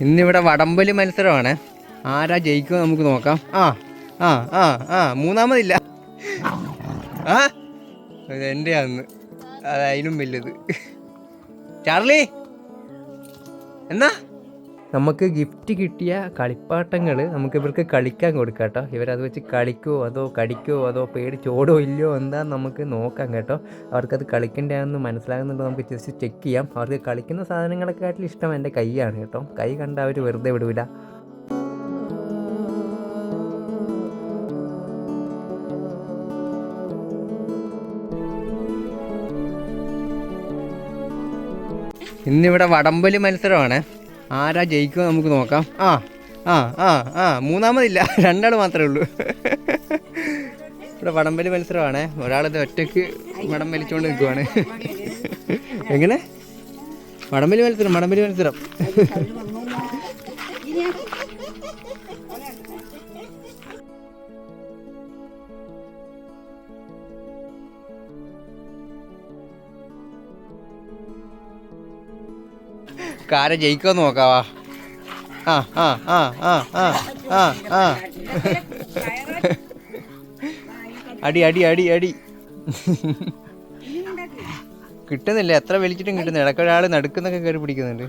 ഇന്നിവിടെ വടംവലി മത്സരമാണ്. ആരാ ജയിക്കുക നമുക്ക് നോക്കാം. ആ ആ ആ ആ മൂന്നാമതില്ല. ആ എന്റെ അന്ന് അതായാലും വലുത്. ചാർലി എന്നാ? നമുക്ക് ഗിഫ്റ്റ് കിട്ടിയ കളിപ്പാട്ടങ്ങൾ നമുക്ക് ഇവർക്ക് കളിക്കാൻ കൊടുക്കാം കേട്ടോ. ഇവരത് വെച്ച് കളിക്കുമോ അതോ കടിക്കുമോ അതോ പേടിച്ചോടോ ഇല്ലയോ എന്താ നമുക്ക് നോക്കാം കേട്ടോ. അവർക്കത് കളിക്കേണ്ടതെന്ന് മനസ്സിലാകുന്നുണ്ടോ. നമുക്ക് ജസ്റ്റ് ചെക്ക് ചെയ്യാം. അവർക്ക് കളിക്കുന്ന സാധനങ്ങളെക്കാട്ടിലും ഇഷ്ടം എന്റെ കൈയാണ് കേട്ടോ. കൈ കണ്ട അവർ വെറുതെ വിടൂല. ഇന്നിവിടെ വടംവലി മത്സരമാണ്. ആരാ ജയിക്കുക നമുക്ക് നോക്കാം. ആ ആ ആ ആ മൂന്നാമതില്ല. രണ്ടാൾ മാത്രമേ ഉള്ളൂ. ഇവിടെ വടംവലി മത്സരമാണ്. ഒരാളിത് ഒറ്റയ്ക്ക് വടം വലിച്ചുകൊണ്ട് നിൽക്കുവാണ്. എങ്ങനെ? വടംവലി മത്സരം വടംവലി മത്സരം. കാര ജയിക്കുമോ നോക്കാവാ ആ ആ ആ ആ ആ ആ ആ. അടി അടി അടി അടി. കിട്ടുന്നില്ല എത്ര വലിച്ചിട്ടും കിട്ടുന്നില്ല. ഇടയ്ക്കൊരാൾ നടുക്കുന്നൊക്കെ കയറി പിടിക്കുന്നുണ്ട്.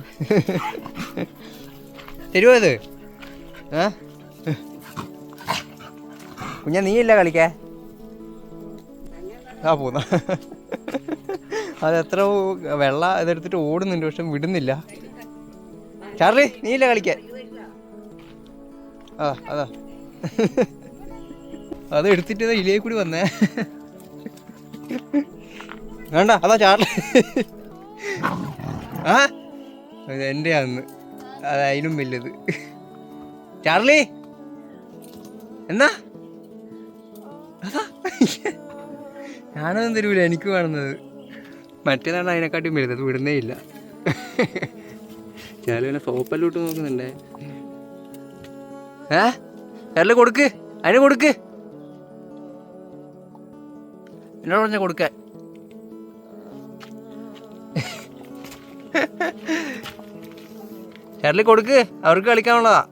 തരുമോ അത് ഏ കുഞ്ഞ നീയില്ല കളിക്കേ? ആ പോന്ന. അത് എത്ര വെള്ള ഇതെടുത്തിട്ട് ഓടുന്നുണ്ട് പക്ഷെ വിടുന്നില്ല. ചാർലി നീയില്ല കളിക്കാൻ? ആ അതാ. അത് എടുത്തിട്ട് ഇലയെ കൂടി വന്നേ. വേണ്ട അതാ ചാർലി. ആ ഇത് എന്റെ അന്ന്. അത് അതിനും വലുത്. ചാർലി എന്നാ? അതാ. ഞാനൊന്നും തരൂല എനിക്ക് വേണമെന്നത് മറ്റേതാണ് അതിനെക്കാട്ടിയും വലുത് അത് വിടുന്നേ ഇല്ല. ഞാൻ സോപ്പല്ലോട്ട് നോക്കുന്നുണ്ടേ. ഏ? എല്ലാം കൊടുക്ക്. അതിന് കൊടുക്ക്. എന്നോട് പറഞ്ഞ കൊടുക്കാൻ ചാർലി കൊടുക്ക്. അവർക്ക് കളിക്കാനുള്ളതാ.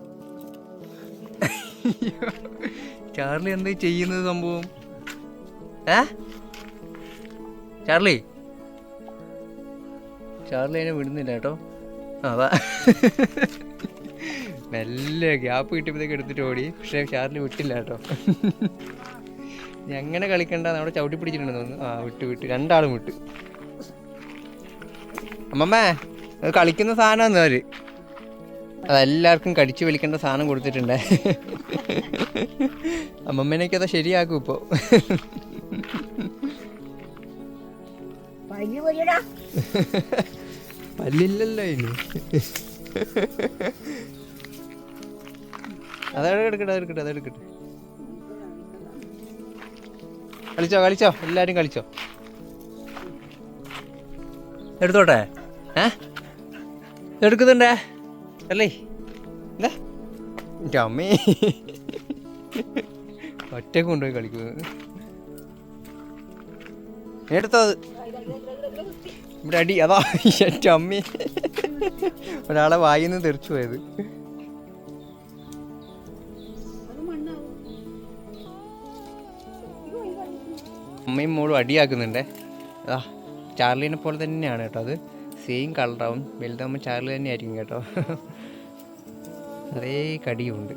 ചാർലി എന്ത് ചെയ്യുന്നത് സംഭവം? ഏ? ചാർലി. ചാർലി അതിനെ വിടുന്നില്ല കേട്ടോ. അതാ. നല്ല ഗ്യാപ്പ് കിട്ടിയപ്പോഴത്തേക്ക് എടുത്തിട്ട് ഓടി. പക്ഷേ ഷാറിന് വിട്ടില്ല കേട്ടോ. എങ്ങനെ കളിക്കണ്ട അവിടെ ചവിട്ടി പിടിച്ചിട്ടുണ്ടെന്ന് തോന്നുന്നു. ആ വിട്ട് വിട്ട്. രണ്ടാളും വിട്ട്. അമ്മമ്മേ അത് കളിക്കുന്ന സാധനമാണ് അവർ. അതെല്ലാവർക്കും കടിച്ചു വലിക്കേണ്ട സാധനം കൊടുത്തിട്ടുണ്ടേ. അമ്മമ്മേനൊക്കെ അത് ശരിയാക്കും ഇപ്പോ. വലിയ വലിയടാ പല്ലില്ലല്ലോ ഇനി. അതെടുക്കട്ടെ അതെടുക്കട്ടെ അതെടുക്കട്ടെ കളിച്ചോ കളിച്ചോ എല്ലാരും കളിച്ചോ. എടുത്തോട്ടെ? ഏ? എടുക്കുന്നുണ്ടേ? അല്ലേ? എന്താ? എന്റെ അമ്മേ. ഒറ്റ കൊണ്ടുപോയി കളിക്കുന്നത്. എടുത്തോ അത്. ഇവിടെ അടി അതാ എന്റെ അമ്മേ. ഒരാളെ വായിൽ നിന്ന് തെറിച്ചു പോയത്. അമ്മയും മോളും അടിയാക്കുന്നുണ്ടേ. അതാ ചാർലിനെ പോലെ തന്നെയാണ് കേട്ടോ അത്. സെയിം കളറാവും വലുതാകുമ്പോൾ ചാർലി തന്നെ ആയിരിക്കും കേട്ടോ. അതേ കടിയുമുണ്ട്